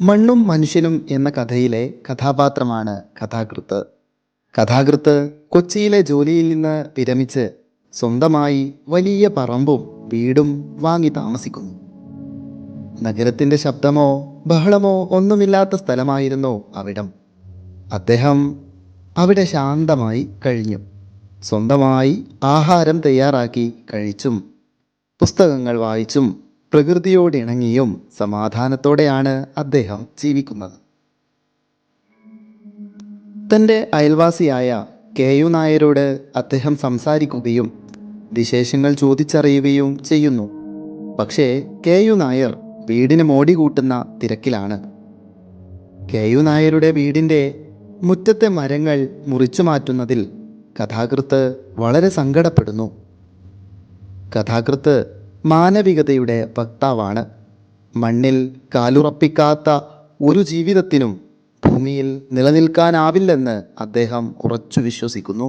മണ്ണും മനുഷ്യനും എന്ന കഥയിലെ കഥാപാത്രമാണ് കഥാകൃത്ത്. കഥാകൃത്ത് കൊച്ചിയിലെ ജോലിയിൽ നിന്ന് വിരമിച്ച് സ്വന്തമായി വലിയ പറമ്പും വീടും വാങ്ങി താമസിക്കുന്നു. നഗരത്തിന്റെ ശബ്ദമോ ബഹളമോ ഒന്നുമില്ലാത്ത സ്ഥലമായിരുന്നു അവിടം. അദ്ദേഹം അവിടെ ശാന്തമായി കഴിഞ്ഞു. സ്വന്തമായി ആഹാരം തയ്യാറാക്കി കഴിച്ചും പുസ്തകങ്ങൾ വായിച്ചും പ്രകൃതിയോടിണങ്ങിയും സമാധാനത്തോടെയാണ് അദ്ദേഹം ജീവിക്കുന്നത്. തന്റെ അയൽവാസിയായ കെ യു നായരോട് അദ്ദേഹം സംസാരിക്കുകയും വിശേഷങ്ങൾ ചോദിച്ചറിയുകയും ചെയ്യുന്നു. പക്ഷേ കെ യു നായർ വീടിന് മോടി കൂട്ടുന്ന തിരക്കിലാണ്. കെ യു നായരുടെ വീടിന്റെ മുറ്റത്തെ മരങ്ങൾ മുറിച്ചു മാറ്റുന്നതിൽ കഥാകൃത്ത് വളരെ സങ്കടപ്പെടുന്നു. കഥാകൃത്ത് മാനവികതയുടെ വക്താവാണ്. മണ്ണിൽ കാലുറപ്പിക്കാത്ത ഒരു ജീവിതത്തിനും ഭൂമിയിൽ നിലനിൽക്കാനാവില്ലെന്ന് അദ്ദേഹം ഉറച്ചു വിശ്വസിക്കുന്നു.